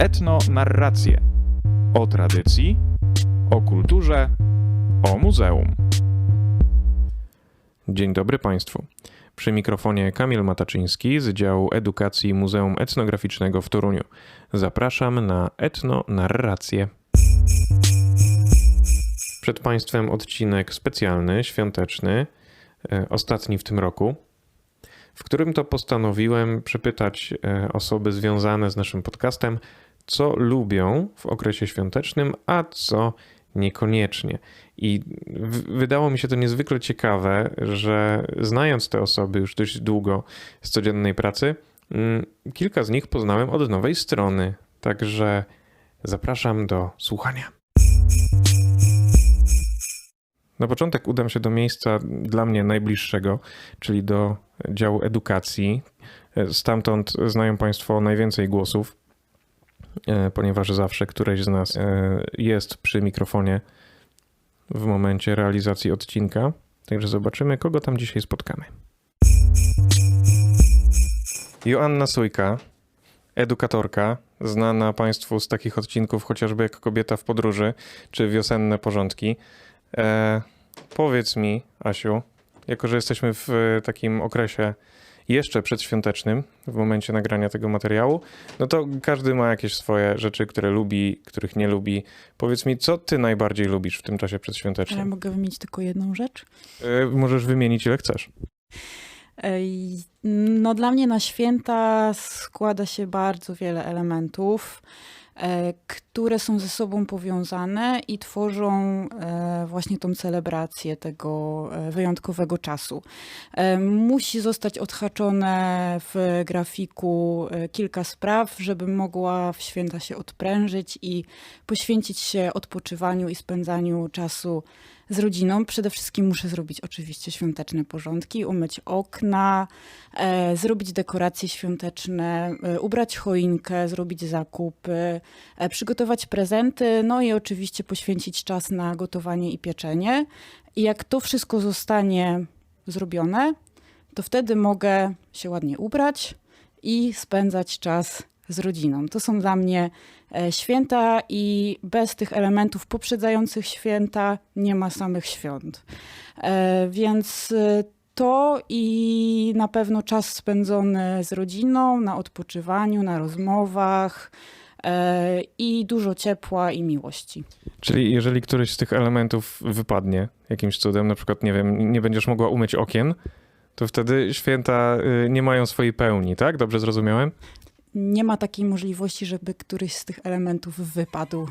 Etnonarracje. O tradycji, o kulturze, o muzeum. Dzień dobry Państwu. Przy mikrofonie Kamil Mataczyński z działu edukacji Muzeum Etnograficznego w Toruniu. Zapraszam na etnonarrację. Przed Państwem odcinek specjalny, świąteczny, e, ostatni w tym roku, w którym to postanowiłem przepytać e, osoby związane z naszym podcastem, co lubią w okresie świątecznym, a co niekoniecznie. I wydało mi się to niezwykle ciekawe, że znając te osoby już dość długo z codziennej pracy, mm, kilka z nich poznałem od nowej strony. Także zapraszam do słuchania. Na początek udam się do miejsca dla mnie najbliższego, czyli do działu edukacji. Stamtąd znają Państwo najwięcej głosów, ponieważ zawsze któreś z nas e, jest przy mikrofonie w momencie realizacji odcinka. Także zobaczymy, kogo tam dzisiaj spotkamy. Joanna Sujka, edukatorka, znana Państwu z takich odcinków chociażby jak Kobieta w podróży czy Wiosenne porządki. E, powiedz mi, Asiu, jako że jesteśmy w e, takim okresie jeszcze przedświątecznym, w momencie nagrania tego materiału, no to każdy ma jakieś swoje rzeczy, które lubi, których nie lubi. Powiedz mi, co ty najbardziej lubisz w tym czasie przedświątecznym? mogę wymienić tylko jedną rzecz. E, możesz wymienić ile chcesz. Ej, No, dla mnie na święta składa się bardzo wiele elementów, e, które są ze sobą powiązane i tworzą e, właśnie tą celebrację tego e, wyjątkowego czasu. E, Musi zostać odhaczone w grafiku e, kilka spraw, żebym mogła w święta się odprężyć i poświęcić się odpoczywaniu i spędzaniu czasu z rodziną. Przede wszystkim muszę zrobić oczywiście świąteczne porządki, umyć okna, e, zrobić dekoracje świąteczne, e, ubrać choinkę, zrobić zakupy, e, przygotować prezenty, no i oczywiście poświęcić czas na gotowanie i pieczenie. I jak to wszystko zostanie zrobione, to wtedy mogę się ładnie ubrać i spędzać czas z rodziną. To są dla mnie e, święta i bez tych elementów poprzedzających święta nie ma samych świąt. E, Więc e, to i na pewno czas spędzony z rodziną, na odpoczywaniu, na rozmowach i dużo ciepła i miłości. Czyli jeżeli któryś z tych elementów wypadnie jakimś cudem, na przykład, nie wiem, nie będziesz mogła umyć okien, to wtedy święta y, nie mają swojej pełni, tak? Dobrze zrozumiałem? Nie ma takiej możliwości, żeby któryś z tych elementów wypadł.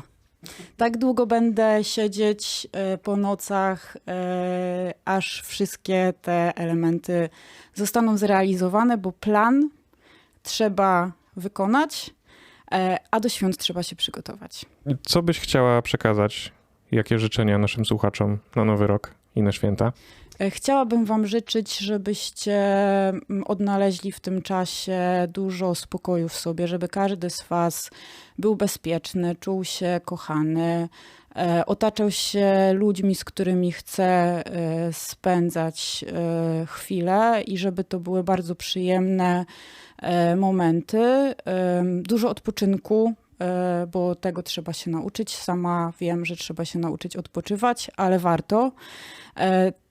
Tak długo będę siedzieć e, po nocach, e, aż wszystkie te elementy zostaną zrealizowane, bo plan trzeba wykonać, e, a do świąt trzeba się przygotować. Co byś chciała przekazać? Jakie życzenia naszym słuchaczom na nowy rok i na święta? E, Chciałabym Wam życzyć, żebyście mm, odnaleźli w tym czasie dużo spokoju w sobie, żeby każdy z Was był bezpieczny, czuł się kochany, e, otaczał się ludźmi, z którymi chce e, spędzać chwile i żeby to były bardzo przyjemne momenty, dużo odpoczynku. Bo tego trzeba się nauczyć. Sama wiem, że trzeba się nauczyć odpoczywać, ale warto.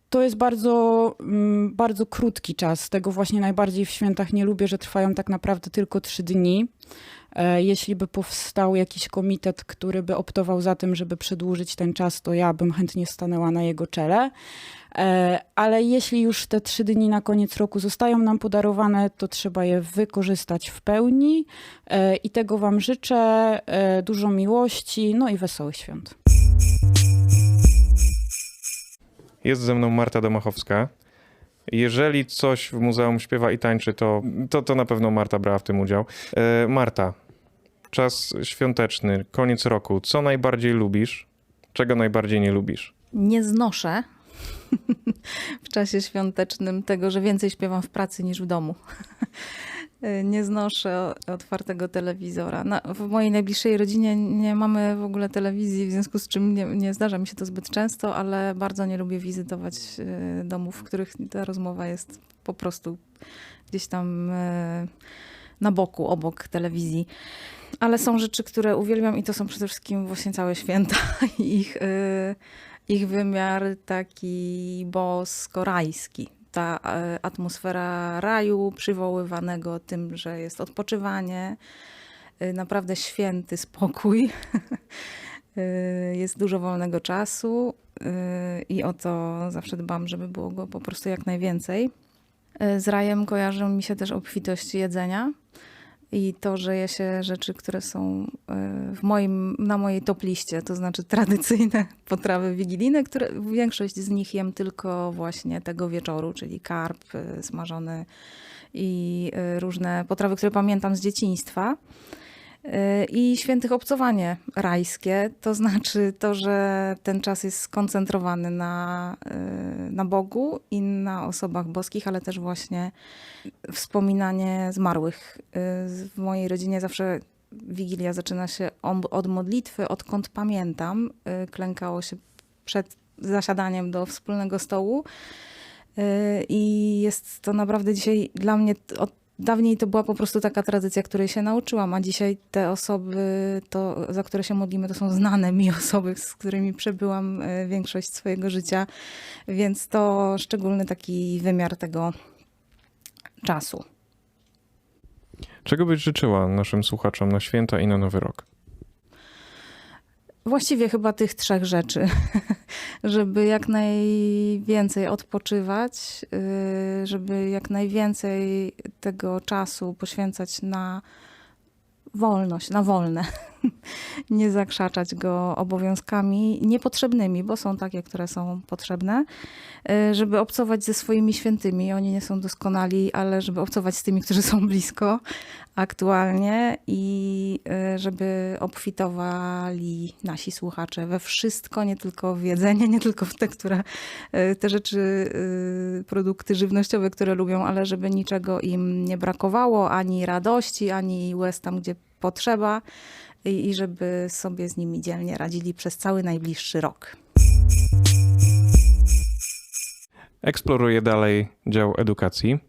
To jest bardzo, mm, bardzo krótki czas. Tego właśnie najbardziej w świętach nie lubię, że trwają tak naprawdę tylko trzy dni. E, Jeśli by powstał jakiś komitet, który by optował za tym, żeby przedłużyć ten czas, to ja bym chętnie stanęła na jego czele. E, Ale jeśli już te trzy dni na koniec roku zostają nam podarowane, to trzeba je wykorzystać w pełni. E, I tego Wam życzę. Dużo miłości, no i wesołych świąt. Jest ze mną Marta Domachowska. Jeżeli coś w muzeum śpiewa i tańczy, to, to, to na pewno Marta brała w tym udział. E, Marta, czas świąteczny, koniec roku. Co najbardziej lubisz? Czego najbardziej nie lubisz? nie znoszę w czasie świątecznym tego, że więcej śpiewam w pracy niż w domu. Nie znoszę otwartego telewizora. Na, w mojej najbliższej rodzinie nie mamy w ogóle telewizji, w związku z czym nie, nie zdarza mi się to zbyt często, ale bardzo nie lubię wizytować e, domów, w których ta rozmowa jest po prostu gdzieś tam e, na boku, obok telewizji. Ale są rzeczy, które uwielbiam i to są przede wszystkim właśnie całe święta i ich, y, ich wymiar taki bosko-rajski. Ta y, atmosfera raju przywoływanego tym, że jest odpoczywanie, y, naprawdę święty spokój. Y, Jest dużo wolnego czasu i o to zawsze dbam, żeby było go po prostu jak najwięcej. Z rajem kojarzą mi się też obfitość jedzenia i to, że je się rzeczy, które są y, w moim, na mojej top liście, to znaczy tradycyjne potrawy wigilijne, które większość z nich jem tylko właśnie tego wieczoru, czyli karp y, smażony i y, różne potrawy, które pamiętam z dzieciństwa. Y, I świętych obcowanie rajskie, to znaczy to, że ten czas jest skoncentrowany na, y, na Bogu i na osobach boskich, ale też właśnie wspominanie zmarłych. Y, W mojej rodzinie zawsze Wigilia zaczyna się od modlitwy, odkąd pamiętam. Klękało się przed zasiadaniem do wspólnego stołu. I jest to naprawdę dzisiaj dla mnie od Dawniej to była po prostu taka tradycja, której się nauczyłam, a dzisiaj te osoby, to, za które się modlimy, to są znane mi osoby, z którymi przebyłam e, większość swojego życia, więc to szczególny taki wymiar tego czasu. Czego byś życzyła naszym słuchaczom na święta i na Nowy Rok? Właściwie chyba tych trzech rzeczy, żeby jak najwięcej odpoczywać, y, żeby jak najwięcej tego czasu poświęcać na wolność, na wolne. Nie zakrzaczać go obowiązkami niepotrzebnymi, bo są takie, które są potrzebne, y, żeby obcować ze swoimi świętymi. Oni nie są doskonali, ale żeby obcować z tymi, którzy są blisko aktualnie i y, żeby obfitowali nasi słuchacze we wszystko, nie tylko w jedzenie, nie tylko w te, które, y, te rzeczy, produkty żywnościowe, które lubią, ale żeby niczego im nie brakowało, ani radości, ani łez tam, gdzie potrzeba i, i żeby sobie z nimi dzielnie radzili przez cały najbliższy rok. Eksploruję dalej dział edukacji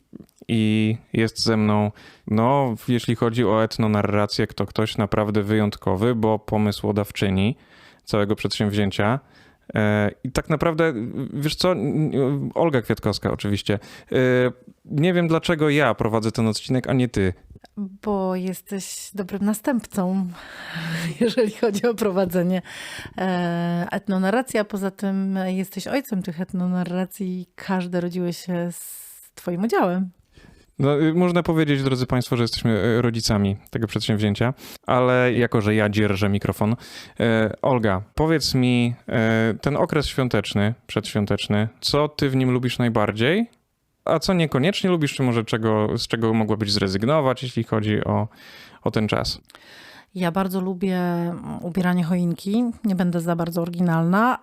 i jest ze mną, no, jeśli chodzi o etnonarrację, to ktoś naprawdę wyjątkowy, bo pomysłodawczyni całego przedsięwzięcia. E, I tak naprawdę, wiesz co, Olga Kwiatkowska oczywiście. E, Nie wiem dlaczego ja prowadzę ten odcinek, a nie ty. Bo jesteś dobrym następcą, jeżeli chodzi o prowadzenie e, etnonarracji, a poza tym jesteś ojcem tych etnonarracji i każde rodziły się z Twoim udziałem. No, y, można powiedzieć, drodzy Państwo, że jesteśmy y, rodzicami tego przedsięwzięcia, ale jako, że ja dzierżę mikrofon, e, Olga, powiedz mi, e, ten okres świąteczny, przedświąteczny, co ty w nim lubisz najbardziej, a co niekoniecznie lubisz, czy może czego, z czego mogłabyś zrezygnować, jeśli chodzi o, o ten czas? Ja bardzo lubię ubieranie choinki. Nie będę za bardzo oryginalna,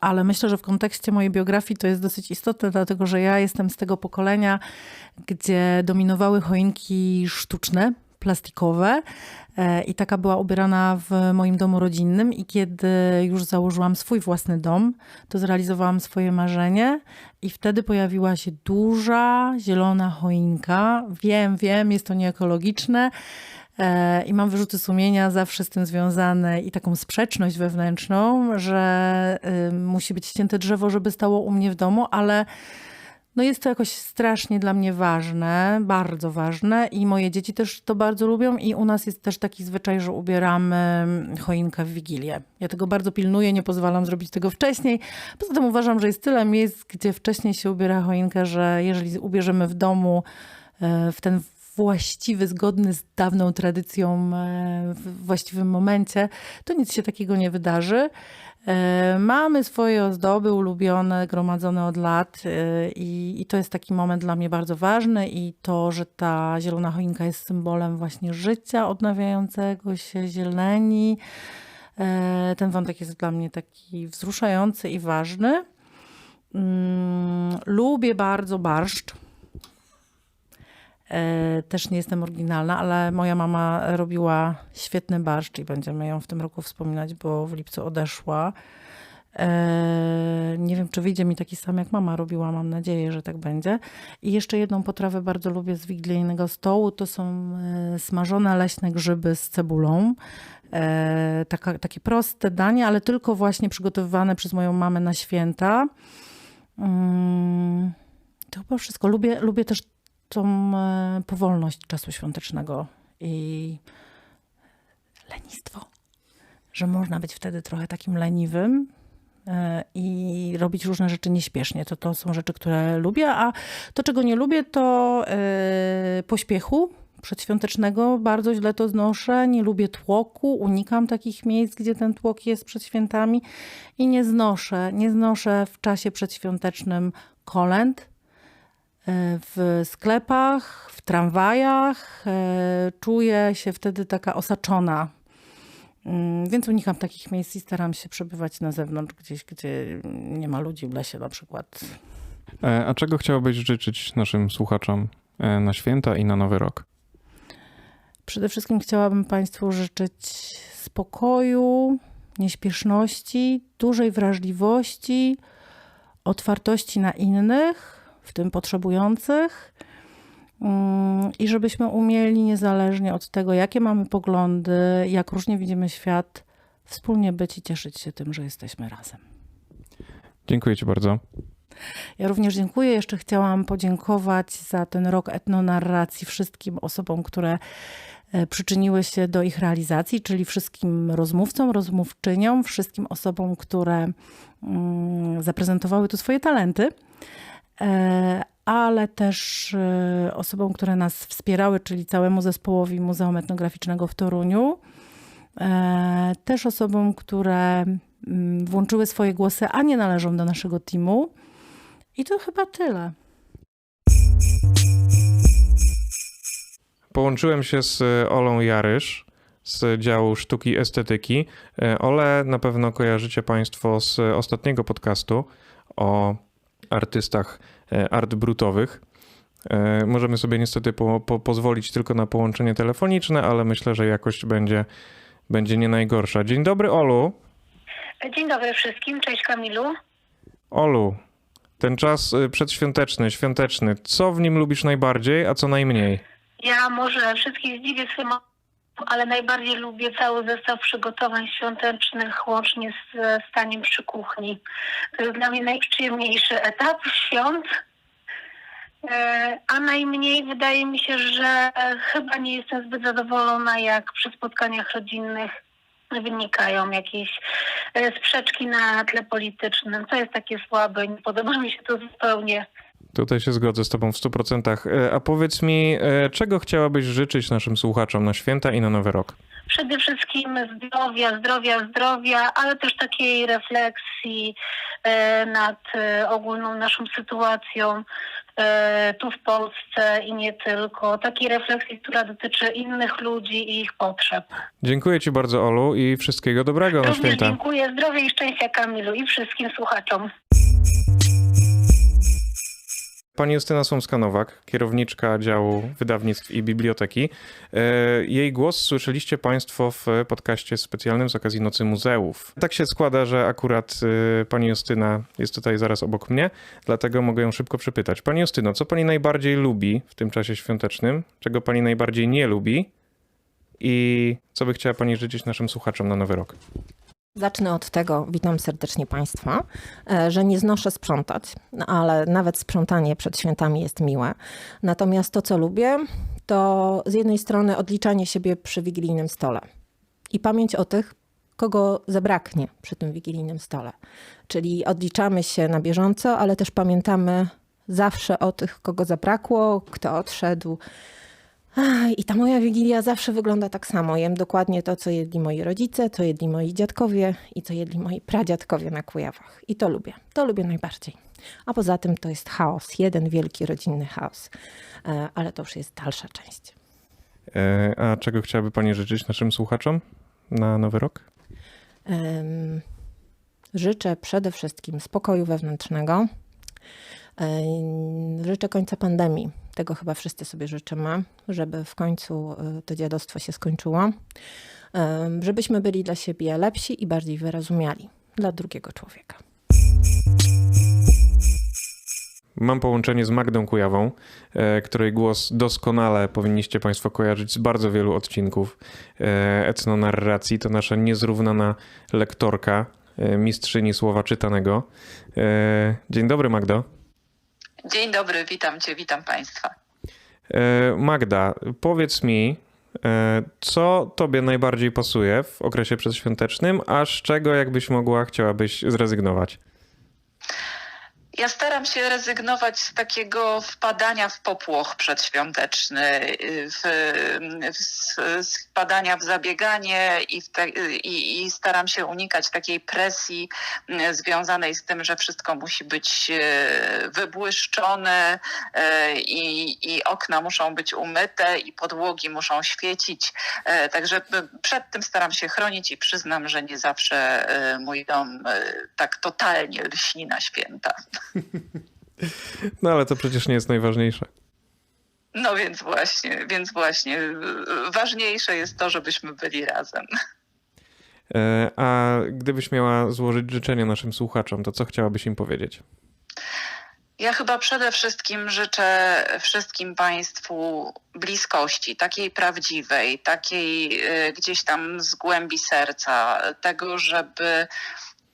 ale myślę, że w kontekście mojej biografii to jest dosyć istotne, dlatego że ja jestem z tego pokolenia, gdzie dominowały choinki sztuczne, plastikowe. E, I taka była ubierana w moim domu rodzinnym. I kiedy już założyłam swój własny dom, to zrealizowałam swoje marzenie. I wtedy pojawiła się duża, zielona choinka. Wiem, wiem, jest to nieekologiczne. E, I mam wyrzuty sumienia zawsze z tym związane i taką sprzeczność wewnętrzną, że y, musi być ścięte drzewo, żeby stało u mnie w domu, ale no jest to jakoś strasznie dla mnie ważne, bardzo ważne i moje dzieci też to bardzo lubią i u nas jest też taki zwyczaj, że ubieramy choinkę w Wigilię. Ja tego bardzo pilnuję, nie pozwalam zrobić tego wcześniej. Poza tym uważam, że jest tyle miejsc, gdzie wcześniej się ubiera choinkę, że jeżeli ubierzemy w domu e, w ten właściwy, zgodny z dawną tradycją e, w właściwym momencie, to nic się takiego nie wydarzy. E, Mamy swoje ozdoby ulubione, gromadzone od lat e, i, i to jest taki moment dla mnie bardzo ważny i to, że ta zielona choinka jest symbolem właśnie życia odnawiającego się, zieleni. Ten wątek jest dla mnie taki wzruszający i ważny. Mm, Lubię bardzo barszcz. E, Też nie jestem oryginalna, ale moja mama robiła świetny barszcz i będziemy ją w tym roku wspominać, bo w lipcu odeszła. E, nie wiem, czy wyjdzie mi taki sam, jak mama robiła. Mam nadzieję, że tak będzie. I jeszcze jedną potrawę bardzo lubię z wigilijnego stołu. To są e, smażone leśne grzyby z cebulą. Taka, takie proste danie, ale tylko właśnie przygotowywane przez moją mamę na święta. Mm, to chyba wszystko. Lubię, lubię też tą e, powolność czasu świątecznego i lenistwo. Że można być wtedy trochę takim leniwym e, i robić różne rzeczy nieśpiesznie. To, to są rzeczy, które lubię, a to, czego nie lubię, to e, pośpiechu przedświątecznego. Bardzo źle to znoszę. Nie lubię tłoku. Unikam takich miejsc, gdzie ten tłok jest przed świętami i nie znoszę, nie znoszę w czasie przedświątecznym kolęd w sklepach, w tramwajach. e, Czuję się wtedy taka osaczona. Mm, Więc unikam takich miejsc i staram się przebywać na zewnątrz, gdzieś, gdzie nie ma ludzi w lesie na przykład. E, A czego chciałabyś życzyć naszym słuchaczom e, na święta i na Nowy Rok? Przede wszystkim chciałabym Państwu życzyć spokoju, nieśpieszności, dużej wrażliwości, otwartości na innych, w tym potrzebujących. Mm, I żebyśmy umieli, niezależnie od tego, jakie mamy poglądy, jak różnie widzimy świat, wspólnie być i cieszyć się tym, że jesteśmy razem. Dziękuję Ci bardzo. Ja również dziękuję. Jeszcze chciałam podziękować za ten rok etnonarracji wszystkim osobom, które e, przyczyniły się do ich realizacji, czyli wszystkim rozmówcom, rozmówczyniom, wszystkim osobom, które mm, zaprezentowały tu swoje talenty, ale też e, osobom, które nas wspierały, czyli całemu zespołowi Muzeum Etnograficznego w Toruniu. E, Też osobom, które mm, włączyły swoje głosy, a nie należą do naszego teamu. I to chyba tyle. Połączyłem się z e, Olą Jarysz z działu sztuki estetyki. E, Ole na pewno kojarzycie Państwo z ostatniego podcastu o artystach e, art brutowych. E, Możemy sobie niestety po, po, pozwolić tylko na połączenie telefoniczne, ale myślę, że jakość będzie, będzie nie najgorsza. Dzień dobry, Olu. Dzień dobry wszystkim, cześć Kamilu. Olu, ten czas y, przedświąteczny, świąteczny, co w nim lubisz najbardziej, a co najmniej? Ja może wszystkich zdziwię swym, ale najbardziej lubię cały zestaw przygotowań świątecznych łącznie z staniem przy kuchni. To jest dla mnie najprzyjemniejszy etap świąt. E, A najmniej wydaje mi się, że chyba nie jestem zbyt zadowolona, jak przy spotkaniach rodzinnych wynikają jakieś e, sprzeczki na tle politycznym. To jest takie słabe, nie podoba mi się to zupełnie. Tutaj się zgodzę z Tobą w 100%. E, A powiedz mi, e, czego chciałabyś życzyć naszym słuchaczom na święta i na Nowy Rok? Przede wszystkim zdrowia, zdrowia, zdrowia, ale też takiej refleksji e, nad ogólną naszą sytuacją tu w Polsce i nie tylko. Takiej refleksji, która dotyczy innych ludzi i ich potrzeb. Dziękuję Ci bardzo, Olu, i wszystkiego dobrego na Również święta. dziękuję. Zdrowia i szczęścia Kamilu i wszystkim słuchaczom. Pani Justyna Słomska-Nowak, kierowniczka działu wydawnictw i biblioteki. E, Jej głos słyszeliście Państwo w podcaście specjalnym z okazji Nocy Muzeów. Tak się składa, że akurat e, Pani Justyna jest tutaj zaraz obok mnie, dlatego mogę ją szybko przepytać. Pani Justyno, co Pani najbardziej lubi w tym czasie świątecznym? Czego Pani najbardziej nie lubi? I co by chciała Pani życzyć naszym słuchaczom na Nowy Rok? Zacznę od tego, witam serdecznie Państwa, e, że nie znoszę sprzątać, ale nawet sprzątanie przed świętami jest miłe. Natomiast to, co lubię, to z jednej strony odliczanie siebie przy wigilijnym stole i pamięć o tych, kogo zabraknie przy tym wigilijnym stole. Czyli odliczamy się na bieżąco, ale też pamiętamy zawsze o tych, kogo zabrakło, kto odszedł. I ta moja wigilia zawsze wygląda tak samo. Jem dokładnie to, co jedli moi rodzice, co jedli moi dziadkowie i co jedli moi pradziadkowie na Kujawach. I to lubię. To lubię najbardziej. A poza tym to jest chaos. Jeden wielki rodzinny chaos. E, Ale to już jest dalsza część. E, A czego chciałaby Pani życzyć naszym słuchaczom na Nowy Rok? Życzę przede wszystkim spokoju wewnętrznego. Em, Życzę końca pandemii. Tego chyba wszyscy sobie życzymy, żeby w końcu e, to dziadostwo się skończyło. Żebyśmy byli dla siebie lepsi i bardziej wyrozumiali. dla drugiego człowieka. Mam połączenie z Magdą Kujawą, e, której głos doskonale powinniście Państwo kojarzyć z bardzo wielu odcinków e, etnonarracji. To nasza niezrównana lektorka, e, mistrzyni słowa czytanego. Dzień dobry, Magdo. Dzień dobry, witam Cię, witam Państwa. E, Magda, powiedz mi, e, co Tobie najbardziej pasuje w okresie przedświątecznym, a z czego, jakbyś mogła, chciałabyś zrezygnować? Ja staram się rezygnować z takiego wpadania w popłoch przedświąteczny, w, w, z wpadania w zabieganie i, w te, i, i staram się unikać takiej presji m, związanej z tym, że wszystko musi być e, wybłyszczone i, i okna muszą być umyte i podłogi muszą świecić. Także przed tym staram się chronić i przyznam, że nie zawsze mój dom tak totalnie lśni na święta. No ale to przecież nie jest najważniejsze. No więc właśnie, więc właśnie ważniejsze jest to, żebyśmy byli razem. E, A gdybyś miała złożyć życzenia naszym słuchaczom, to co chciałabyś im powiedzieć? Ja chyba przede wszystkim życzę wszystkim Państwu bliskości, takiej prawdziwej, takiej y, gdzieś tam z głębi serca, tego, żeby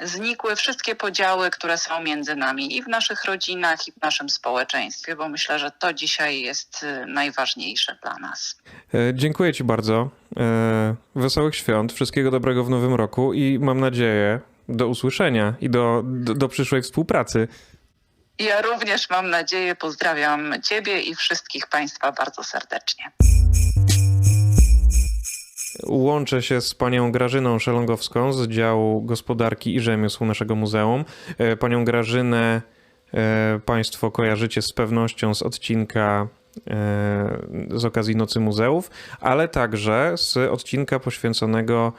znikły wszystkie podziały, które są między nami i w naszych rodzinach, i w naszym społeczeństwie, bo myślę, że to dzisiaj jest y, najważniejsze dla nas. E, Dziękuję Ci bardzo. E, Wesołych świąt, wszystkiego dobrego w nowym roku i mam nadzieję do usłyszenia i do, do, do przyszłej współpracy. Ja również mam nadzieję, pozdrawiam Ciebie i wszystkich Państwa bardzo serdecznie. Łączę się z panią Grażyną Szelongowską z działu gospodarki i rzemiosł naszego muzeum. E, Panią Grażynę e, Państwo kojarzycie z pewnością z odcinka e, z okazji Nocy Muzeów, ale także z odcinka poświęconego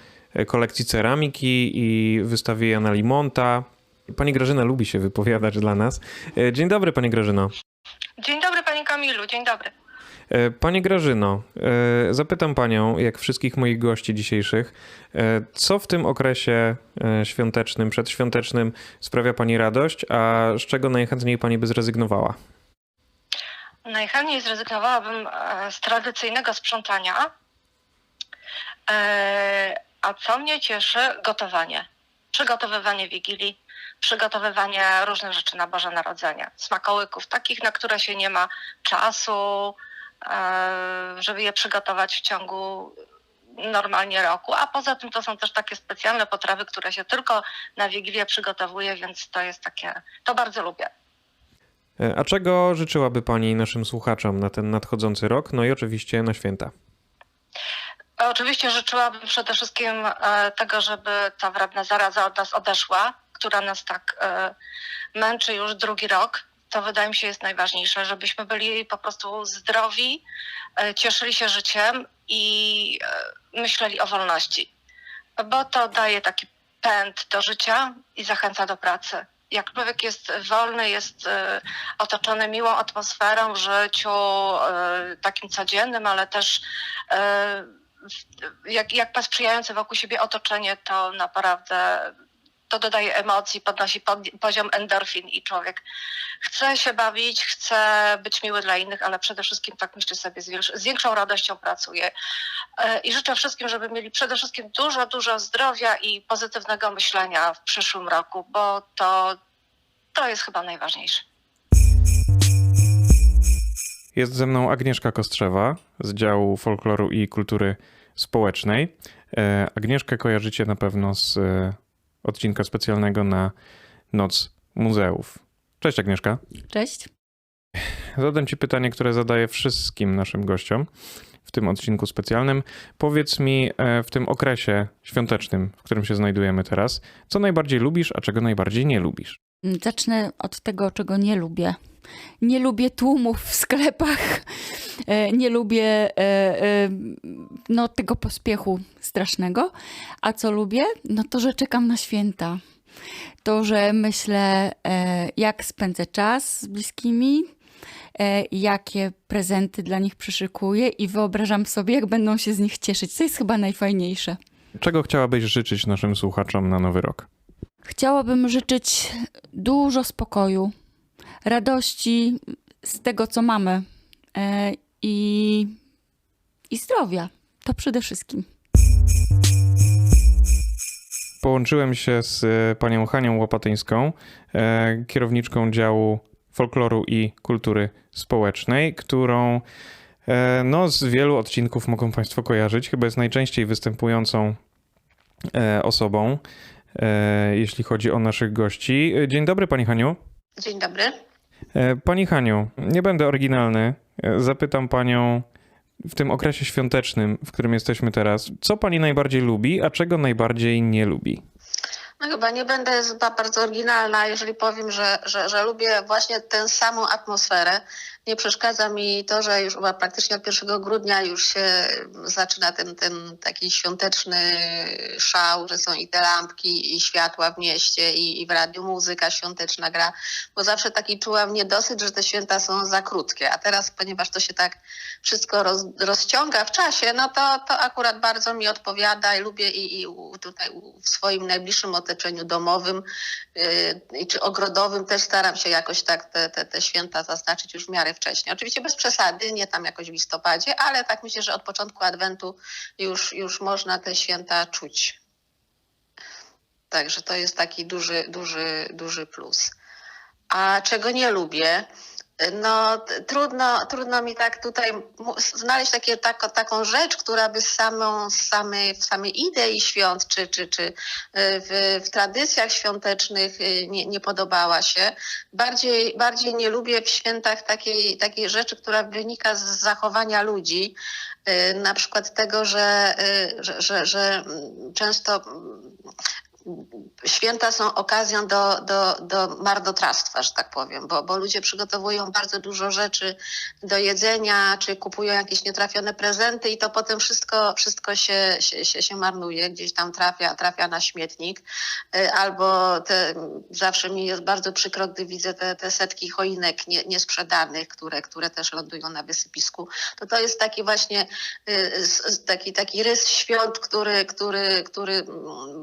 kolekcji ceramiki i wystawie Jana Limonta. Pani Grażyna lubi się wypowiadać dla nas. Dzień dobry, Pani Grażyno. Dzień dobry Panie Kamilu, dzień dobry. E, Pani Grażyno, e, zapytam Panią, jak wszystkich moich gości dzisiejszych, e, co w tym okresie świątecznym, przedświątecznym sprawia Pani radość, a z czego najchętniej Pani by zrezygnowała? Najchętniej zrezygnowałabym z tradycyjnego sprzątania. A co mnie cieszy? Gotowanie. Przygotowywanie Wigilii, przygotowywanie różnych rzeczy na Boże Narodzenie. Smakołyków, takich, na które się nie ma czasu, żeby je przygotować w ciągu normalnie roku. A poza tym to są też takie specjalne potrawy, które się tylko na Wigilię przygotowuje, więc to jest takie, to bardzo lubię. E, A czego życzyłaby Pani naszym słuchaczom na ten nadchodzący rok, no i oczywiście na święta? Oczywiście życzyłabym przede wszystkim e, tego, żeby ta wredna zaraza od nas odeszła, która nas tak e, męczy już drugi rok. To wydaje mi się jest najważniejsze, żebyśmy byli po prostu zdrowi, e, cieszyli się życiem i e, myśleli o wolności. Bo to daje taki pęd do życia i zachęca do pracy. Jak człowiek jest wolny, jest e, otoczony miłą atmosferą w życiu takim codziennym, ale też jak, jak ma sprzyjające wokół siebie otoczenie, to naprawdę to dodaje emocji, podnosi pod, poziom endorfin i człowiek chce się bawić, chce być miły dla innych, ale przede wszystkim, tak myślę sobie, z większą radością pracuje. E, I życzę wszystkim, żeby mieli przede wszystkim dużo, dużo zdrowia i pozytywnego myślenia w przyszłym roku, bo to, to jest chyba najważniejsze. Jest ze mną Agnieszka Kostrzewa z działu folkloru i kultury społecznej. E, Agnieszkę kojarzycie na pewno z e, odcinka specjalnego na Noc Muzeów. Cześć Agnieszka. Cześć. Zadam Ci pytanie, które zadaję wszystkim naszym gościom w tym odcinku specjalnym. Powiedz mi e, w tym okresie świątecznym, w którym się znajdujemy teraz, co najbardziej lubisz, a czego najbardziej nie lubisz? Zacznę od tego, czego nie lubię. Nie lubię tłumów w sklepach. E, Nie lubię e, e, no, tego pospiechu strasznego. A co lubię? No to, że czekam na święta. To, że myślę, jak spędzę czas z bliskimi, jakie prezenty dla nich przyszykuję i wyobrażam sobie, jak będą się z nich cieszyć. To jest chyba najfajniejsze. Czego chciałabyś życzyć naszym słuchaczom na nowy rok? Chciałabym życzyć dużo spokoju, radości z tego, co mamy e, i, i zdrowia. To przede wszystkim. Połączyłem się z e, panią Hanią Łopatyńską, e, kierowniczką działu folkloru i kultury społecznej, którą no, z wielu odcinków mogą Państwo kojarzyć. Chyba jest najczęściej występującą osobą, jeśli chodzi o naszych gości. Dzień dobry, Pani Haniu. Dzień dobry. E, Pani Haniu, nie będę oryginalny. E, Zapytam Panią w tym okresie świątecznym, w którym jesteśmy teraz, co Pani najbardziej lubi, a czego najbardziej nie lubi? No chyba nie będę za bardzo oryginalna, jeżeli powiem, że, że, że lubię właśnie tę samą atmosferę. Nie przeszkadza mi to, że już chyba praktycznie od 1 grudnia już się zaczyna ten, ten taki świąteczny szał, że są i te lampki, i światła w mieście, i, i w radiu muzyka świąteczna gra, bo zawsze taki czułam niedosyt, że te święta są za krótkie. A teraz, ponieważ to się tak wszystko roz, rozciąga w czasie, no to, to akurat bardzo mi odpowiada i lubię i, i tutaj w swoim najbliższym otoczeniu domowym yy, czy ogrodowym też staram się jakoś tak te, te, te święta zaznaczyć już w miarę wcześnie. Oczywiście bez przesady, nie tam jakoś w listopadzie, ale tak myślę, że od początku Adwentu już, już można te święta czuć. Także to jest taki duży, duży, duży plus. A czego nie lubię? No, trudno, trudno mi tak tutaj znaleźć takie, tako, taką rzecz, która by samą, z samej, w samej idei świąt, czy, czy, czy y, w, w tradycjach świątecznych y, nie, nie podobała się. Bardziej, bardziej nie lubię w świętach takiej, takiej rzeczy, która wynika z zachowania ludzi. Y, Na przykład tego, że, że, że, że często święta są okazją do, do, do marnotrawstwa, że tak powiem, bo, bo ludzie przygotowują bardzo dużo rzeczy do jedzenia, czy kupują jakieś nietrafione prezenty i to potem wszystko, wszystko się, się, się, się marnuje, gdzieś tam trafia, trafia na śmietnik. Y, Albo te, zawsze mi jest bardzo przykro, gdy widzę te, te setki choinek nie, niesprzedanych, które, które też lądują na wysypisku. To to jest taki właśnie y, taki, taki rys świąt, który, który, który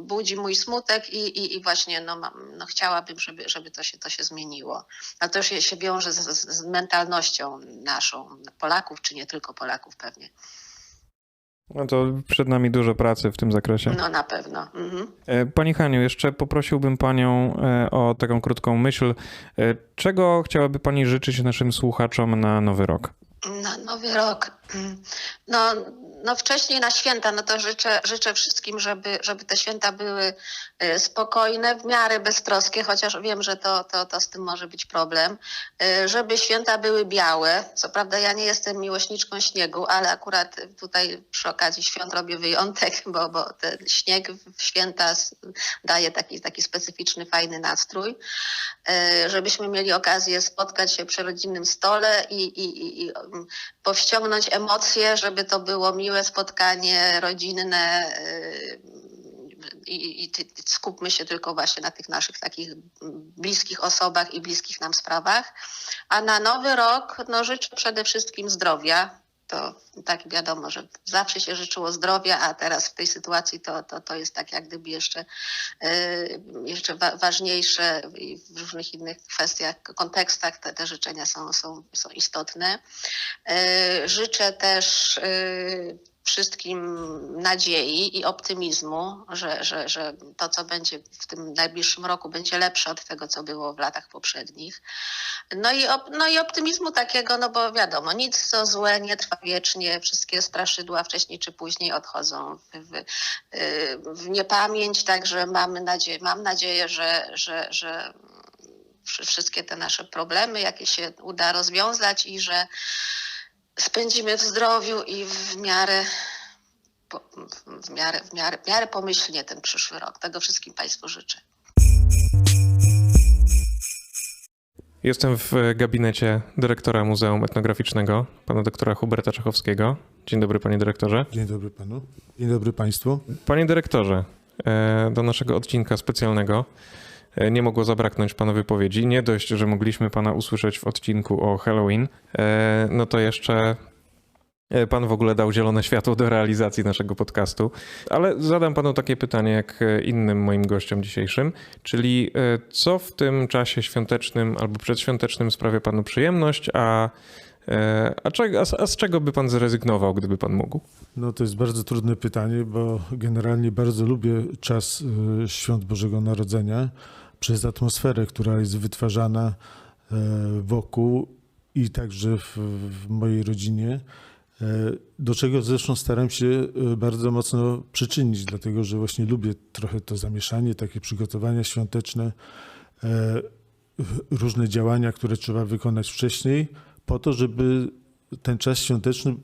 budzi mój smutek i, i, i właśnie no, mam, no chciałabym, żeby, żeby to, się, to się zmieniło. Ale to już się, wiąże z, z, z mentalnością naszą, Polaków, czy nie tylko Polaków pewnie. No to przed nami dużo pracy w tym zakresie. No na pewno. Mhm. E, Pani Haniu, jeszcze poprosiłbym Panią e, o taką krótką myśl. E, Czego chciałaby Pani życzyć naszym słuchaczom na nowy rok? Na nowy rok. No, no wcześniej na święta, no to życzę, życzę wszystkim, żeby, żeby te święta były y, spokojne, w miarę beztroskie, chociaż wiem, że to, to, to z tym może być problem. Y, Żeby święta były białe. Co prawda ja nie jestem miłośniczką śniegu, ale akurat tutaj przy okazji świąt robię wyjątek, bo, bo ten śnieg w święta daje taki, taki specyficzny, fajny nastrój. Y, Żebyśmy mieli okazję spotkać się przy rodzinnym stole i, i, i, um, powściągnąć emocje, żeby to było miłe spotkanie rodzinne y, i, i skupmy się tylko właśnie na tych naszych takich bliskich osobach i bliskich nam sprawach. A na nowy rok no, życzę przede wszystkim zdrowia. To tak wiadomo, że zawsze się życzyło zdrowia, a teraz w tej sytuacji to, to, to jest tak jak gdyby jeszcze, y, jeszcze wa- ważniejsze i w różnych innych kwestiach, kontekstach te, te życzenia są, są, są istotne. E, Życzę też e, wszystkim nadziei i optymizmu, że, że, że to, co będzie w tym najbliższym roku, będzie lepsze od tego, co było w latach poprzednich. No i, no i optymizmu takiego, no bo wiadomo, nic co złe nie trwa wiecznie, wszystkie straszydła wcześniej czy później odchodzą w, w, e, w niepamięć, także mamy nadzieję, mam nadzieję, że, że, że wszy- wszystkie te nasze problemy, jakie się uda rozwiązać i że spędzimy w zdrowiu i w miarę, w miarę, w miarę, w miarę pomyślnie ten przyszły rok. Tego wszystkim Państwu życzę. Jestem w gabinecie dyrektora Muzeum Etnograficznego, pana doktora Huberta Czechowskiego. Dzień dobry, panie dyrektorze. Dzień dobry panu. Dzień dobry państwu. Panie dyrektorze, e, do naszego odcinka specjalnego e, nie mogło zabraknąć pana wypowiedzi. Nie dość, że mogliśmy pana usłyszeć w odcinku o Halloween, e, no to jeszcze E, Pan w ogóle dał zielone światło do realizacji naszego podcastu, ale zadam panu takie pytanie jak e, innym moim gościom dzisiejszym, czyli e, co w tym czasie świątecznym albo przedświątecznym sprawia panu przyjemność, a, e, a, a, z- czego by pan zrezygnował, gdyby pan mógł? No to jest bardzo trudne pytanie, bo generalnie bardzo lubię czas świąt Bożego Narodzenia przez atmosferę, która jest wytwarzana e, wokół i także w, w mojej rodzinie, e, do czego zresztą staram się e, bardzo mocno przyczynić, dlatego że właśnie lubię trochę to zamieszanie, takie przygotowania świąteczne, e, różne działania, które trzeba wykonać wcześniej, po to, żeby ten czas świąteczny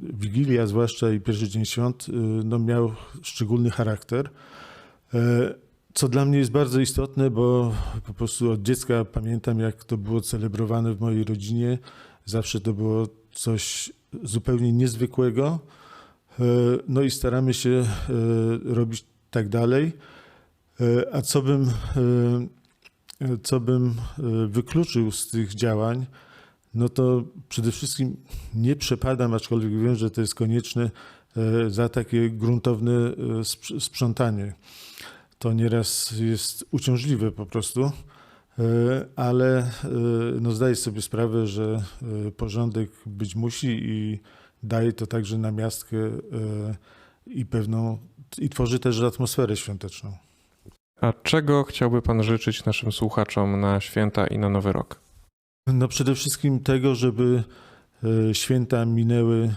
Wigilia, zwłaszcza i pierwszy dzień świąt, no miał szczególny charakter. E, Co dla mnie jest bardzo istotne, bo po prostu od dziecka pamiętam, jak to było celebrowane w mojej rodzinie. Zawsze to było coś zupełnie niezwykłego. E, No i staramy się e, robić tak dalej. E, A co bym, co bym wykluczył z tych działań, no to przede wszystkim nie przepadam, aczkolwiek wiem, że to jest konieczne, za takie gruntowne sprz- sprzątanie. To nieraz jest uciążliwe po prostu, ale e, no zdaję sobie sprawę, że e, porządek być musi i daje to także namiastkę e, i pewną, i tworzy też atmosferę świąteczną. A czego chciałby pan życzyć naszym słuchaczom na święta i na Nowy Rok? No przede wszystkim tego, żeby e, święta minęły e,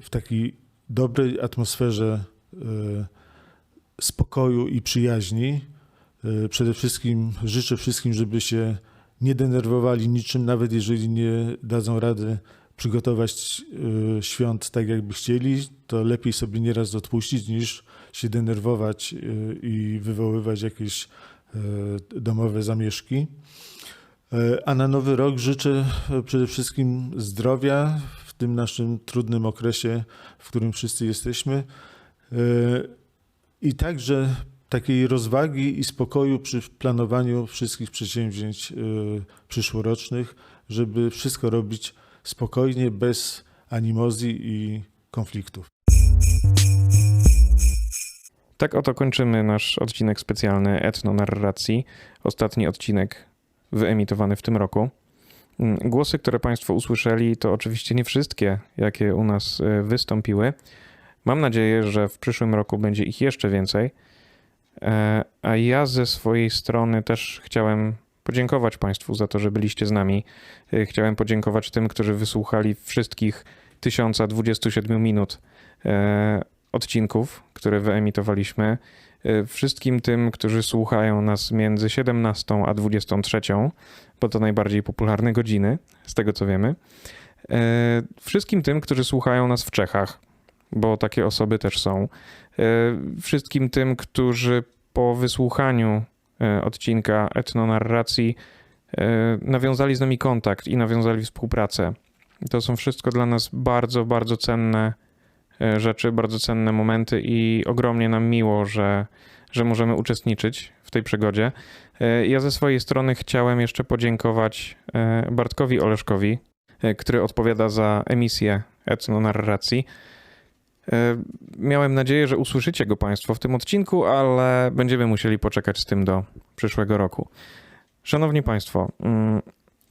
w takiej dobrej atmosferze e, spokoju i przyjaźni. E, Przede wszystkim życzę wszystkim, żeby się nie denerwowali niczym, nawet jeżeli nie dadzą rady przygotować e, świąt tak, jakby chcieli, to lepiej sobie nieraz odpuścić, niż się denerwować e, i wywoływać jakieś domowe zamieszki. A na nowy rok życzę przede wszystkim zdrowia w tym naszym trudnym okresie, w którym wszyscy jesteśmy. I także takiej rozwagi i spokoju przy planowaniu wszystkich przedsięwzięć e, przyszłorocznych, żeby wszystko robić spokojnie, bez animozji i konfliktów. Tak oto kończymy nasz odcinek specjalny etnonarracji. Ostatni odcinek wyemitowany w tym roku. Mm, Głosy, które Państwo usłyszeli, to oczywiście nie wszystkie, jakie u nas e, wystąpiły. Mam nadzieję, że w przyszłym roku będzie ich jeszcze więcej. E, A ja ze swojej strony też chciałem podziękować Państwu za to, że byliście z nami. E, Chciałem podziękować tym, którzy wysłuchali wszystkich 1027 minut e, odcinków, które wyemitowaliśmy. Wszystkim tym, którzy słuchają nas między 17 a 23, bo to najbardziej popularne godziny, z tego co wiemy. Wszystkim tym, którzy słuchają nas w Czechach, bo takie osoby też są. E, Wszystkim tym, którzy po wysłuchaniu e, odcinka etnonarracji e, nawiązali z nami kontakt i nawiązali współpracę. To są wszystko dla nas bardzo, bardzo cenne rzeczy, bardzo cenne momenty i ogromnie nam miło, że, że możemy uczestniczyć w tej przygodzie. Ja ze swojej strony chciałem jeszcze podziękować Bartkowi Oleszkowi, który odpowiada za emisję etnonarracji. E, Miałem nadzieję, że usłyszycie go Państwo w tym odcinku, ale będziemy musieli poczekać z tym do przyszłego roku. Szanowni Państwo, mm,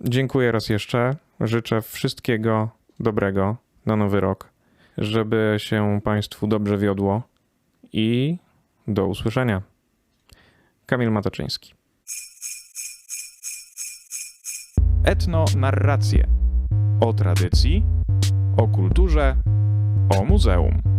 dziękuję raz jeszcze. Życzę wszystkiego dobrego na nowy rok, żeby się Państwu dobrze wiodło i do usłyszenia. Kamil Matoczyński. Etno-narracje o tradycji, o kulturze, o muzeum.